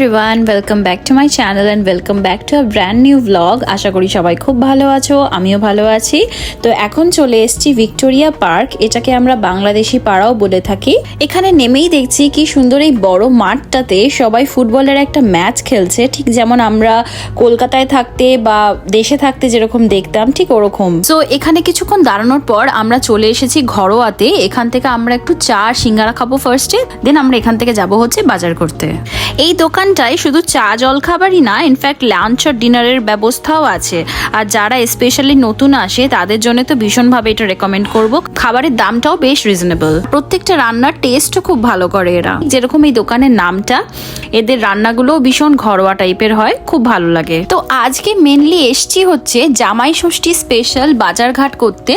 Everyone welcome back to my channel and welcome back to a brand new blog আশা করি সবাই খুব ভালো আছো, আমিও ভালো আছি। তো এখন চলে এসেছি ভিক্টোরিয়া পার্ক, এটাকে আমরা বাংলাদেশি পাড়াও বলে থাকি। এখানে নেমেই দেখছি কি সুন্দর এই বড় মাঠটাতে সবাই ফুটবলের একটা ম্যাচ খেলছে। ঠিক যেমন আমরা কলকাতায় থাকতে বা দেশে থাকতে যেরকম দেখতাম, ঠিক ওরকম। তো এখানে কিছুক্ষণ দাঁড়ানোর পর আমরা চলে এসেছি ঘরোয়াতে। এখান থেকে আমরা একটু চা সিঙ্গারা খাব ফার্স্টে দেন আমরা এখান থেকে যাব হচ্ছে বাজার করতে। এই দোকানটায় শুধু চা জল খাবারই না ইনফ্যাক্ট লাঞ্চ আর ডিনারের ব্যবস্থাও আছে। আর যারা স্পেশালি নতুন আসে, তাদের জন্য তো ভীষণভাবে এটা রেকমেন্ড করব। খাবারের দামটাও বেশ রিজনেবল প্রত্যেকটা রান্নার টেস্টও খুব ভালো করে এরা। যেরকম এই দোকানের নামটা, এদের রান্নাগুলোও ভীষণ ঘরোয়া টাইপের হয়, খুব ভালো লাগে। তো আজকে মেনলি এসছি হচ্ছে জামাই ষষ্ঠী স্পেশাল বাজারঘাট করতে।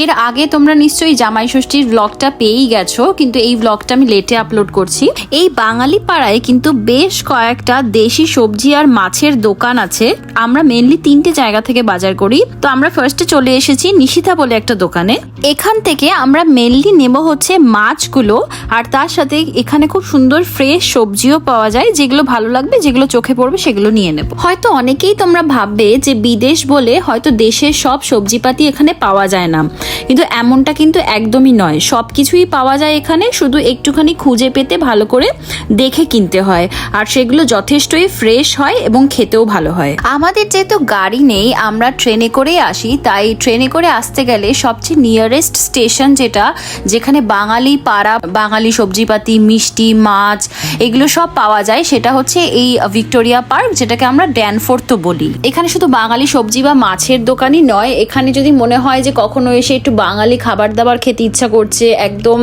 এর আগে তোমরা নিশ্চয়ই জামাই ষষ্ঠীর ব্লগটা পেয়েই গেছো, কিন্তু এই ব্লগটা আমি লেটে আপলোড করছি। এই বাঙালি পাড়ায় কিন্তু বেশ কয়েকটা দেশি সবজি আর মাছের দোকান আছে। আমরা মেনলি তিনটে জায়গা থেকে বাজার করি। তো আমরা ফার্স্টে চলে এসেছি নিশিতা বলে একটা দোকানে। এখান থেকে আমরা মেনলি নেব হচ্ছে মাছগুলো। আর তার সাথে এখানে খুব সুন্দর ফ্রেশ সবজিও পাওয়া যায়। যেগুলো ভালো লাগবে, যেগুলো চোখে পড়বে, সেগুলো নিয়ে নেব। হয়তো অনেকেই তোমরা ভাববে যে বিদেশ বলে হয়তো দেশের সব সবজিপাতি এখানে পাওয়া যায় না। কিন্তু এমনটা কিন্তু একদমই নয়। সব কিছুই পাওয়া যায় এখানে। শুধু একটুখানি খুঁজে পেতে ভালো করে দেখে কিনতে হয়। আর সেগুলো যথেষ্টই ফ্রেশ হয় এবং খেতেও ভালো হয়। আমাদের যেহেতু গাড়ি নেই, আমরা ট্রেনে করেই আসি, তাই ট্রেনে করে আসতে গেলে সবচেয়ে নিয়ারেস্ট স্টেশন যেটা, যেখানে বাঙালি পাড়া, বাঙালি সবজিপাতি, মিষ্টি, মাছ, এগুলো সব পাওয়া যায়, সেটা হচ্ছে এই ভিক্টোরিয়া পার্ক, যেটাকে আমরা ড্যানফোর্থ বলি। এখানে শুধু বাঙালি সবজি বা মাছের দোকানই নয়, এখানে যদি মনে হয় যে কখনো এসে একটু বাঙালি খাবার দাবার খেতে ইচ্ছা করছে, একদম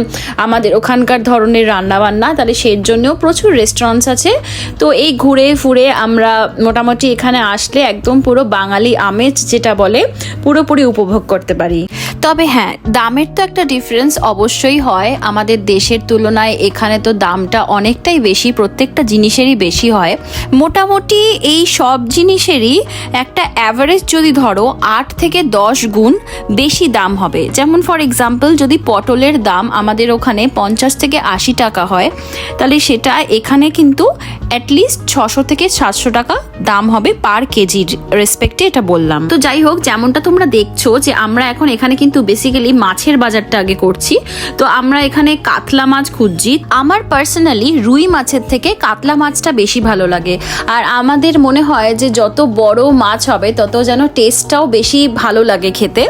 আমাদের ওখানকার ধরনের রান্না বান্না তাহলে সের জন্যও প্রচুর রেস্টুরেন্টস আছে তো এই ঘুরে ফুরে আমরা মোটামুটি এখানে আসলে একদম পুরো বাঙালি আমেজ যেটা বলে, পুরোপুরি উপভোগ করতে পারি। তবে হ্যাঁ দামের তো একটা ডিফারেন্স অবশ্যই হয়। আমাদের দেশের তুলনায় এখানে তো দামটা অনেকটাই বেশি, প্রত্যেকটা জিনিসেরই বেশি হয়। মোটামুটি এই সব জিনিসেরই একটা অ্যাভারেজ যদি ধরো আট থেকে দশ গুণ বেশি দাম হবে। যেমন ফর এক্সাম্পল যদি পটলের দাম আমাদের ওখানে পঞ্চাশ থেকে আশি টাকা হয়, তাহলে সেটা এখানে কিন্তু অ্যাটলিস্ট ছশো থেকে সাতশো টাকা দাম হবে পার কেজির রেসপেক্টে এটা বললাম। তো যাই হোক, যেমনটা তোমরা দেখছ যে আমরা এখন এখানে কিন্তু বেসিক্যালি মাছের বাজারটা আগে করছি। তো আমরা এখানে কাতলা মাছ খুঁজছি। আমার পার্সোনালি রুই মাছের থেকে কাতলা মাছটা বেশি ভালো লাগে। আর আমাদের মনে হয় যে যত বড় মাছ হবে, তত যেন টেস্টটাও বেশি ভালো লাগে খেতে।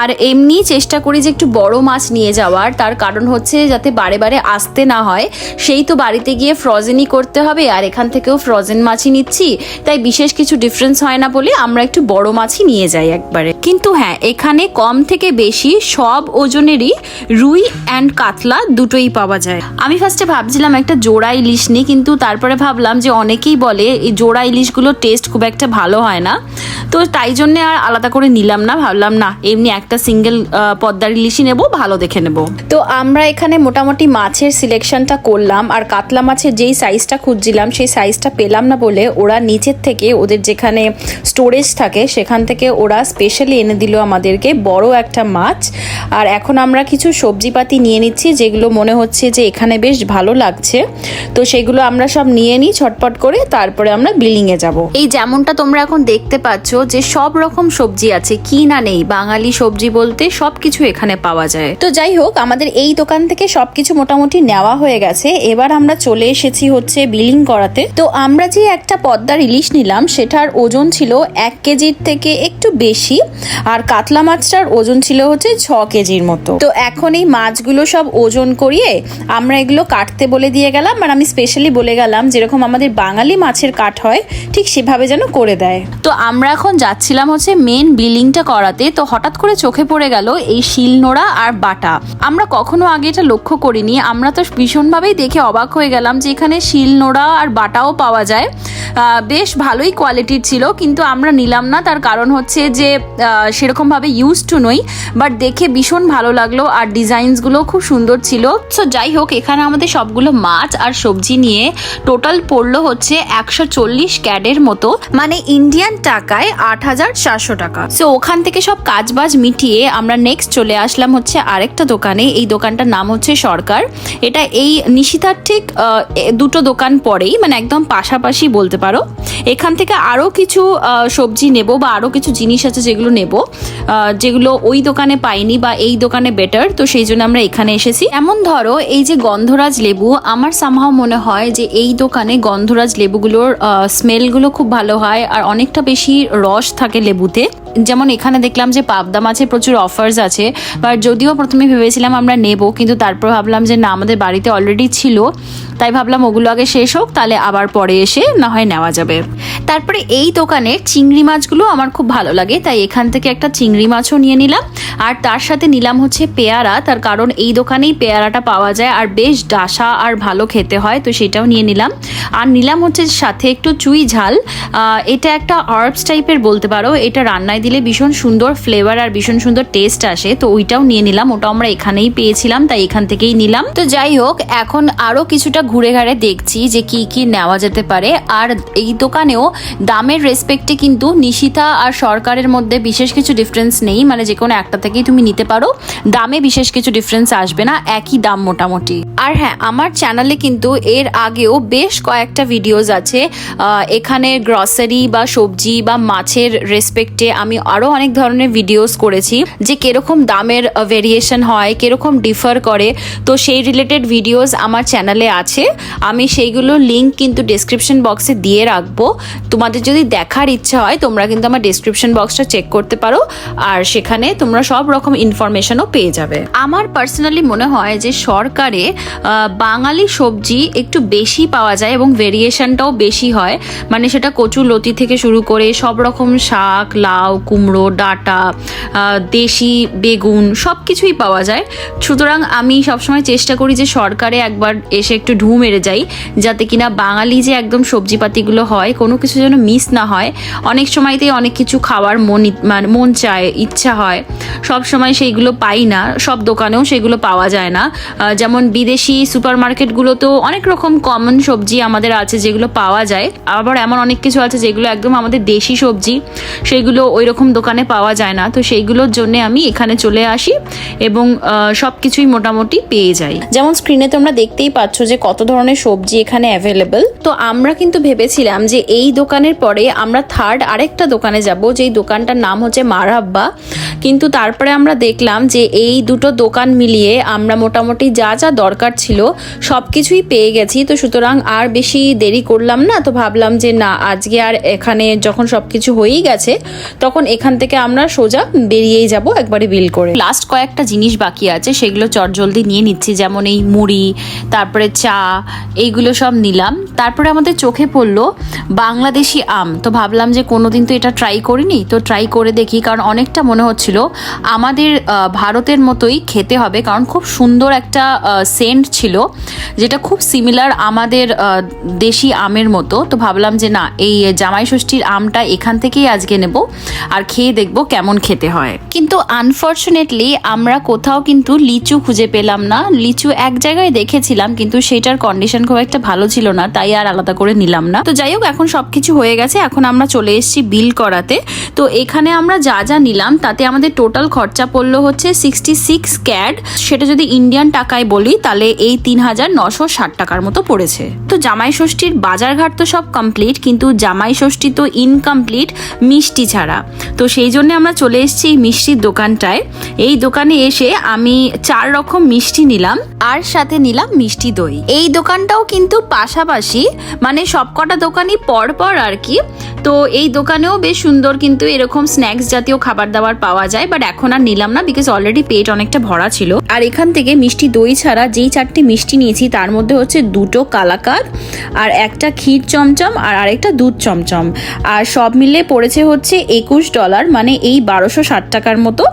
আর এমনি চেষ্টা করি যে একটু বড় মাছ নিয়ে যাওয়ার। তার কারণ হচ্ছে যাতে বারে বারে আসতে না হয়। সেই তো বাড়িতে গিয়ে ফ্রোজেনই করতে হবে আর এখান থেকেও ফ্রোজেন মাছই নিচ্ছি। তাই বিশেষ কিছু ডিফারেন্স হয় না বলে আমরা একটু বড় মাছই নিয়ে যাই একবারে। কিন্তু হ্যাঁ এখানে কম থেকে বেশি সব ওজনেরই রুই অ্যান্ড কাতলা দুটোই পাওয়া যায়। আমি ফার্স্টে ভাবছিলাম একটা জোড়া ইলিশ নিই, কিন্তু তারপরে ভাবলাম যে অনেকেই বলে এই জোড়া ইলিশগুলো টেস্ট খুব একটা ভালো হয় না। তো তাই জন্যে আর আলাদা করে নিলাম না, ভাবলাম না, এমনি একটা সিঙ্গেল পদ্মার ইলিশই নেব, ভালো দেখে নেব। তো আমরা এখানে মোটামুটি মাছের সিলেকশনটা করলাম, আর কাতলা মাছের যেই সাইজটা খুঁজছিলাম সেই সাইজটা পেলাম না বলে ওরা নিচের থেকে ওদের যেখানে স্টোরেজ থাকে সেখান থেকে ওরা স্পেশালি এনে দিল আমাদেরকে। বড় একটা মাছ। আর এখন আমরা কিছু সবজিপাতি নিয়ে নিচ্ছি যেগুলো মনে হচ্ছে যে এখানে বেশ ভালো লাগছে। তো সেগুলো আমরা সব নিয়ে নিই ছটপট করে তারপরে আমরা বিলিংয়ে যাব। এই যেমনটা তোমরা এখন দেখতে পাচ্ছ যে সব রকম সবজি আছে কি না নেই বাঙালি সবজি বলতে সব কিছু এখানে পাওয়া যায়। তো যাই হোক আমাদের এই দোকান থেকে সবকিছু মোটামুটি নেওয়া হয়ে গেছে। এবার আমরা চলে এসেছি হচ্ছে বিলিং করাতে। তো আমরা যে একটা পদ্মার ইলিশ নিলাম, সেটার ওজন ছিল এক কেজির থেকে একটু বেশি, আর কাতলা মাছটার ওজন ছিল হচ্ছে ছ কেজির মতো। তো এখন এই মাছগুলো সব ওজন করিয়ে আমরা এগুলো কাটতে বলে দিয়ে গেলাম, আর আমি স্পেশালি বলে গেলাম যেরকম আমাদের বাঙালি মাছের কাট হয়, ঠিক সেভাবে যেন করে দেয়। তো আমরা এখন যাচ্ছিলাম হচ্ছে মেন বিলিংটা করাতে, তো হঠাৎ করে চোখে পড়ে গেল এই শিলনোড়া আর বাটা। আমরা কখনো আগে এটা লক্ষ্য করিনি, আমরা তো ভীষণভাবেই দেখে অবাক হয়ে গেলাম যে এখানে শিলনোড়া আর বাটাও পাওয়া যায়। বেশ ভালোই কোয়ালিটির ছিল, কিন্তু আমরা নিলাম না। তার কারণ হচ্ছে যে সেরকমভাবে ইউজ টু নই বাট দেখে ভীষণ ভালো লাগল আর ডিজাইনসগুলো খুব সুন্দর ছিল। সো যাই হোক, এখানে আমাদের সবগুলো মাছ আর সবজি নিয়ে টোটাল পড়ল হচ্ছে একশো চল্লিশ ক্যাডের মতো। মানে ইন্ডিয়ান টাকায় আট হাজার চারশো টাকা। সো ওখান থেকে সব কাজবাজ মিটিয়ে আমরা নেক্সট চলে আসলাম হচ্ছে আরেকটা দোকানে। এই দোকানটার নাম হচ্ছে সরকার। এটা এই নিশিতার ঠিক দুটো দোকান পরে। পরেই মানে একদম পাশাপাশি বলতে পারো, এখান থেকে আরও কিছু সবজি নেব বা আরও কিছু জিনিস আছে যেগুলো নেব যেগুলো ওই দোকানে পাইনি বা এই দোকানে বেটার তো সেই জন্য আমরা এখানে এসেছি। এমন ধরো, এই যে গন্ধরাজ লেবু, আমার সামহাও মনে হয় যে এই দোকানে গন্ধরাজ লেবুগুলোর স্মেলগুলো খুব ভালো হয়, আর অনেকটা বেশি রস থাকে লেবুতে। যেমন এখানে দেখলাম যে পাবদা মাছে প্রচুর অফার্স আছে বা যদিও প্রথমে ভেবেছিলাম আমরা নেব, কিন্তু তারপর ভাবলাম যে না, আমাদের বাড়িতে অলরেডি ছিল, তাই ভাবলাম ওগুলো আগে শেষ হোক, তাহলে আবার পরে এসে না হয় নেওয়া যাবে। তারপরে এই দোকানের চিংড়ি মাছগুলো আমার খুব ভালো লাগে, তাই এখান থেকে একটা চিংড়ি মাছও নিয়ে নিলাম। আর তার সাথে নিলাম হচ্ছে পেয়ারা, তার কারণ এই দোকানেই পেয়ারাটা পাওয়া যায়, আর বেশ ডাসা আর ভালো খেতে হয়, তো সেটাও নিয়ে নিলাম। আর নিলাম হচ্ছে সাথে একটু চুই ঝাল এটা একটা আর্বস টাইপের বলতে পারো, এটা রান্নায় দিলে ভীষণ সুন্দর ফ্লেভার আর ভীষণ সুন্দর টেস্ট আসে, তো ওইটাও নিয়ে নিলাম। ওটা আমরা এখানেই পেয়েছিলাম, তাই এখান থেকেই নিলাম। তো যাই হোক, এখন আরও কিছুটা ঘুরে ঘাড়ে দেখছি যে কি কি নেওয়া যেতে পারে। আর এই দোকানেও দামের রেসপেক্টে কিন্তু নিশিতা আর সরকারের মধ্যে বিশেষ কিছু ডিফারেন্স নেই। মানে যে কোনো একটা থেকেই তুমি নিতে পারো। দামে বিশেষ কিছু ডিফারেন্স আসবে না, একই দাম মোটামুটি। আর হ্যাঁ আমার চ্যানেলে কিন্তু এর আগেও বেশ কয়েকটা ভিডিওস আছে। এখানে গ্রসারি বা সবজি বা মাছের রেসপেক্টে আমি আরও অনেক ধরনের ভিডিওস করেছি যে কীরকম দামের ভেরিয়েশন হয়, কীরকম ডিফার করে। তো সেই রিলেটেড ভিডিওস আমার চ্যানেলে আছে। আমি সেইগুলো লিঙ্ক কিন্তু ডেসক্রিপশন বক্সে দিয়ে রাখব। তোমাদের যদি দেখার ইচ্ছা হয়, তোমরা কিন্তু আমার ডেসক্রিপশন বক্সটা চেক করতে পারো। আর সেখানে তোমরা সব রকম ইনফরমেশনও পেয়ে যাবে। আমার পার্সোনালি মনে হয় যে সরকারে বাঙালি সবজি একটু বেশি পাওয়া যায় এবং ভেরিয়েশনটাও বেশি হয়। মানে সেটা কচু লতি থেকে শুরু করে সব রকম শাক, লাউ কুমড়ো, ডাঁটা দেশি বেগুন সব কিছুই পাওয়া যায়। সুতরাং আমি সবসময় চেষ্টা করি যে সরকারে একবার এসে একটু ঢু মেরে যাই, যাতে কিনা বাঙালি যে একদম সবজিপাতিগুলো হয়, কোনো কিছু যেন মিস না হয়। অনেক সময়তেই অনেক কিছু খাওয়ার মন মানে মন চায়, ইচ্ছা হয়। সব সময় সেইগুলো পাই না, সব দোকানেও সেগুলো পাওয়া যায় না। যেমন বিদেশি সুপার মার্কেটগুলোতেও অনেক রকম কমন সবজি আমাদের আছে যেগুলো পাওয়া যায়। আবার এমন অনেক কিছু আছে যেগুলো একদম আমাদের দেশি সবজি, সেগুলো ওই রকম দোকানে পাওয়া যায় না। তো সেইগুলোর জন্য আমি এখানে চলে আসি এবং সব কিছুই মোটামুটি পেয়ে যাই। যেমন স্ক্রিনে তোমরা দেখতেই পাচ্ছ যে কত ধরনের সবজি এখানে অ্যাভেলেবল তো আমরা কিন্তু ভেবেছিলাম যে এই দোকানের পরে আমরা থার্ড আরেকটা দোকানে যাব, যেই দোকানটার নাম হচ্ছে মারাব্বা কিন্তু তারপরে আমরা দেখলাম যে এই দুটো দোকান মিলিয়ে আমরা মোটামুটি যা যা দরকার ছিল সব কিছুই পেয়ে গেছি। তো সুতরাং আর বেশি দেরি করলাম না, তো ভাবলাম যে না, আজকে আর এখানে যখন সব কিছু হয়েই গেছে, তখন এখান থেকে আমরা সোজা বেরিয়েই যাব একবারে বিল করে। লাস্ট কয়েকটা জিনিস বাকি আছে, সেগুলো চটজলদি নিয়ে নিচ্ছি, যেমন এই মুড়ি, তারপরে চা, এইগুলো সব নিলাম। তারপরে আমাদের চোখে পড়ল বাংলাদেশি আম। তো ভাবলাম যে কোনোদিন তো এটা ট্রাই করিনি, তো ট্রাই করে দেখি, কারণ অনেকটা মনে হচ্ছিল আমাদের ভারতের মতোই খেতে হবে, কারণ খুব সুন্দর একটা সেন্ট ছিল, যেটা খুব সিমিলার আমাদের দেশি আমের মতো। তো ভাবলাম যে না, এই জামাই ষষ্ঠীর আমটা এখান থেকেই আজকে নেব। আর খেয়ে দেখব কেমন খেতে হয়। কিন্তু আনফর্চুনেটলি আমরা কোথাও কিন্তু লিচু খুঁজে পেলাম না। লিচু এক জায়গায় দেখেছিলাম, কিন্তু সেটার কন্ডিশন খুব একটা ভালো ছিল না, তাই আর আলাদা করে নিলাম না। তো যাই হোক, এখন সবকিছু হয়ে গেছে, এখন আমরা চলে এসেছি বিল করাতে। তো এখানে আমরা যা যা নিলাম, তাতে আমাদের টোটাল খরচা পড়ল হচ্ছে সিক্সটি সিক্স ক্যাড। সেটা যদি ইন্ডিয়ান টাকায় বলি, তাহলে এই তিন হাজার নশো ষাট টাকার মতো পড়েছে। তো জামাই ষষ্ঠীর বাজারঘাট তো সব কমপ্লিট কিন্তু জামাই ষষ্ঠী তো ইনকমপ্লিট মিষ্টি ছাড়া। তো সেই জন্য আমরা চলে এসেছি এই মিষ্টির দোকানটায়। এই দোকানে এসে আমি চার রকম মিষ্টি নিলাম আর সাথে নিলাম মিষ্টি দই। এই দোকানটাও কিন্তু পাশাপাশি মানে সবকটা দোকানই পর পর আর কি। তো এই দোকানেও বেশ সুন্দর কিন্তু এরকম স্ন্যাক্স জাতীয় খাবার দাবার পাওয়া যায় বাট এখন আর নিলাম না বিকজ অলরেডি পেট অনেকটা ভরা ছিল। আর এখান থেকে মিষ্টি দই ছাড়া যেই চারটি মিষ্টি নিয়েছি, তার মধ্যে হচ্ছে দুটো কালাকাদ আর একটা ক্ষীর চমচম আর আরেকটা দুধ চমচম। আর সব মিলে পড়েছে হচ্ছে একুশ ডলার মানে এই বারোশো ষাট টাকার মতো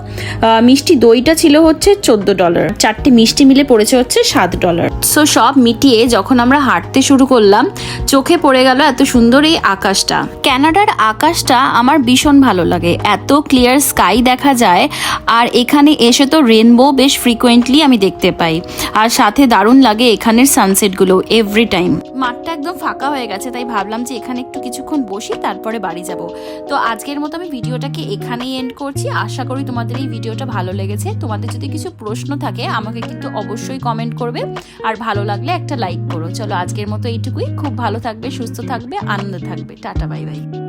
মিষ্টি দইটা ছিল হচ্ছে চোদ্দ ডলার। চারটি মিষ্টি মিলে পড়েছে হচ্ছে সাত ডলার। সো সব মিটিয়ে যখন আমরা হাঁটতে শুরু করলাম, চোখে পড়ে গেল এত সুন্দর এই আকাশটা। ক্যানাডার আকাশটা আমার ভীষণ ভালো লাগে। এত ক্লিয়ার স্কাই দেখা যায়, আর এখানে এসে তো রেনবো বেশ ফ্রিকোয়েন্টলি আমি দেখতে পাই। আর সাথে দারুণ লাগে এখানের সানসেটগুলো এভরি টাইম মাঠটা একদম ফাঁকা হয়ে গেছে, তাই ভাবলাম যে এখানে একটু কিছুক্ষণ বসি, তারপরে বাড়ি যাব। তো আজকের মতো আমি ভিডিওটাকে এখানেই এন্ড করছি। আশা করি তোমাদের এই ভিডিওটা ভালো লেগেছে। তোমাদের যদি কিছু প্রশ্ন থাকে, আমাকে কিন্তু অবশ্যই কমেন্ট করবে। আর ভালো লাগলে একটা লাইক করো। চলো আজকের মতো এইটুকুই। খুব ভালো থাকবে, সুস্থ থাকবে, আনন্দ থাকবে। Tata bye bye